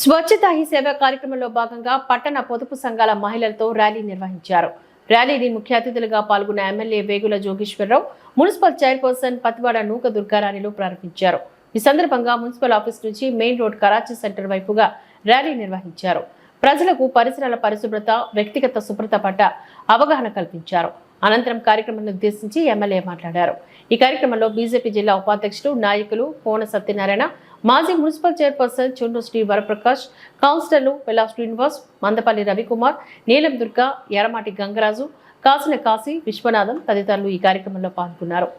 స్వచ్ఛతా he సేవ కార్యక్రమంలో భాగంగా పట్టణ పొదుపు సంఘాల మహిళలతో ర్యాలీ నిర్వహించారు. ర్యాలీని ముఖ్య అతిథులుగా పాల్గొన్న MLA Vegula Jogeswararao municipal chairperson Pativada Nooka దుర్గారాణిలు ప్రారంభించారు. ఈ సందర్భంగా మున్సిపల్ ఆఫీస్ నుంచి మెయిన్ రోడ్ కరాచీ సెంటర్ వైపుగా ర్యాలీ నిర్వహించారు. ప్రజలకు పరిసరాల పరిశుభ్రత వ్యక్తిగత శుభ్రత పట్ల అవగాహన కల్పించారు. అనంతరం కార్యక్రమాన్ని ఉద్దేశించి ఎమ్మెల్యే మాట్లాడారు. ఈ కార్యక్రమంలో బీజేపీ జిల్లా ఉపాధ్యక్షుడు నాయకులు కోన సత్యనారాయణ మాజీ మున్సిపల్ చైర్పర్సన్ చుండ్రు శ్రీ వరప్రకాష్ కౌన్సిలర్లు పెల్లా శ్రీనివాస్ మందపల్లి రవికుమార్ నీలం దుర్గా ఎరమాటి గంగరాజు కాసిన కాశీ విశ్వనాథం తదితరులు ఈ కార్యక్రమంలో పాల్గొన్నారు.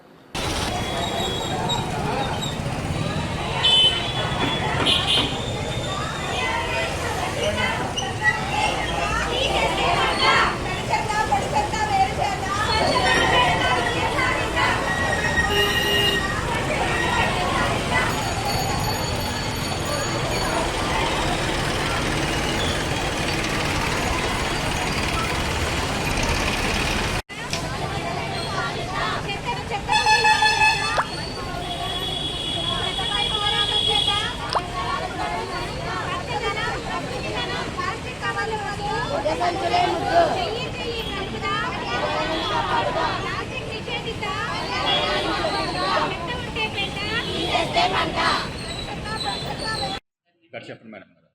చెప్పండి మేడం గారు.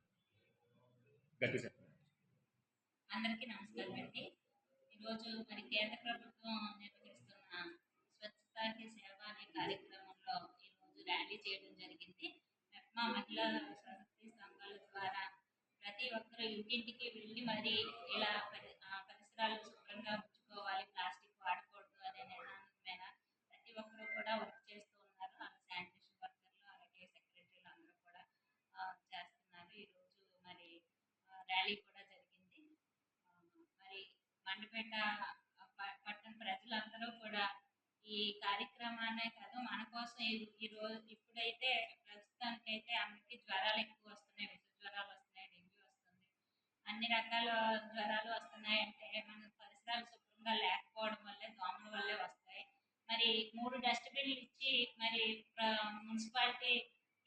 గట్టి చెప్పండి. అందరికీ నమస్కారం అండి. ఈరోజు మరి కేంద్ర ప్రభుత్వం నిర్వహిస్తున్న స్వచ్ఛతా సేవ అనే కార్యక్రమంలో ఈరోజు ర్యాలీ చేయడం జరిగింది. మెప్మా మహిళా సశక్తి సంఘాల ద్వారా ప్రతి ఒక్కరు ఇంటింటికి వెళ్ళి మరి ఇలా పరి ఆ పరిసరాలు శుభ్రంగా ఉంచుకోవాలి ప్లాస్టిక్ వాడకూడదు అనే నినాదం ప్రతి ఒక్కరూ కూడా వర్క్ చేస్తూ ఉన్నారు. అలా శానిటేషన్ వర్కర్లు అలాగే సెక్రటరీలు అందరూ కూడా చేస్తున్నారు. ఈరోజు మరి ర్యాలీ కూడా జరిగింది. మరి మండపేట ప- పట్టణ ప్రజలందరూ కూడా ఈ కార్యక్రమానే కాదు మన కోసం ఈ- రోజు ఇప్పుడైతే ప్రస్తుతానికైతే అందరికీ జ్వరాలు ఎక్కువ వస్తున్నాయి విష జ్వరాలు వస్తున్నాయి. అన్ని రకాల జ్వరాలు వస్తున్నాయి అంటే మన పరిసరాలు శుభ్రంగా లేకపోవడం వల్లే దోమల వల్లే వస్తాయి. మరి మూడు డస్ట్బిన్లు ఇచ్చి మరి మున్సిపాలిటీ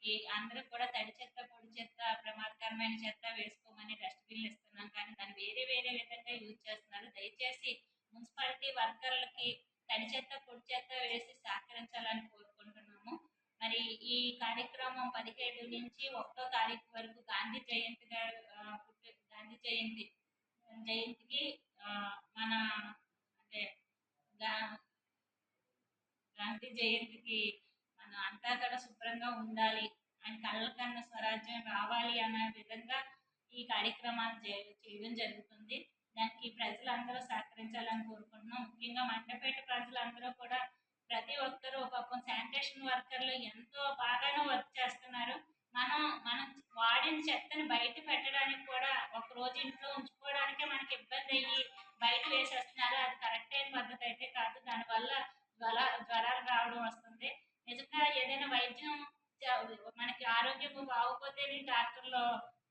ఈ అందరూ కూడా తడి చెత్త పొడి చెత్త ప్రమాదకరమైన చెత్త వేసుకోమని డస్ట్బిన్లు ఇస్తున్నాం. కానీ దాన్ని వేరే వేరే విధంగా యూజ్ చేస్తున్నారు. దయచేసి మున్సిపాలిటీ వర్కర్లకి తడి చెత్త పొడి చెత్త వేసి సహకరించాలని కోరుకుంటున్నాము. మరి ఈ కార్యక్రమం పదిహేడు నుంచి ఒకటో తారీఖు వరకు గాంధీ జయంతి గారు జయంతి. జయంతికి మన అంటే గాంధీ జయంతికి మన అంతా కూడా శుభ్రంగా ఉండాలి ఆయన కళ్ళ కన్న స్వరాజ్యం రావాలి అనే విధంగా ఈ కార్యక్రమాలు చే- చేయడం జరుగుతుంది. దానికి ప్రజలందరూ సహకరించాలని కోరుకుంటున్నాం. ముఖ్యంగా మండపేట ప్రజలందరూ కూడా ప్రతి ఒక్కరూ పాపం శానిటేషన్ వర్కర్లు ఎంతో బాగానే వర్క్ చేస్తున్నారు. మనం మనం వాడిన చెత్తని బయట పెట్టడానికి కూడా ఒక రోజు ఇంట్లో ఉంచుకోవడానికే మనకి ఇబ్బంది అయ్యి బయట వేసేస్తున్నారు. అది కరెక్ట్ అయిన పద్ధతి అయితే కాదు. దానివల్ల జ్వర జ్వరాలు రావడం వస్తుంది. నిజంగా ఏదైనా వైద్యం మనకి ఆరోగ్యం బాగోపోతే డాక్టర్లో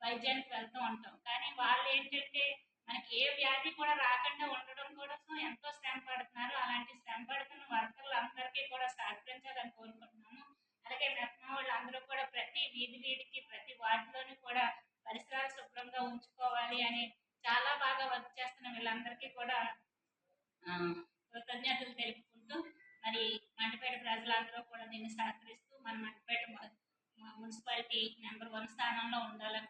వైద్యానికి వెళ్తూ ఉంటాం. కానీ వాళ్ళు ఏంటంటే మనకి ఏ వ్యాధి కూడా రాకుండా ఉండడం కోసం ఎంతో శ్రమ పడుతున్నారు. అలాంటి శ్రమ పడుతున్న వర్కర్లు అందరికీ కూడా సహకరించాలని కోరుకుంటున్నాము. అలాగే మెప్మా వాళ్ళు అందరూ కూడా ప్రతి వీధి వీధికి ప్రతి వార్డులోనూ కూడా పరిసరాలు శుభ్రంగా ఉంచుకోవాలి అని చాలా బాగా వర్క్ చేస్తున్న వీళ్ళందరికీ కూడా కృతజ్ఞతలు తెలుపుకుంటూ మరి మండపేట ప్రజలందరూ కూడా దీన్ని సహకరిస్తూ మన మండపేట మున్సిపాలిటీ నెంబర్ వన్ స్థానంలో ఉండాలని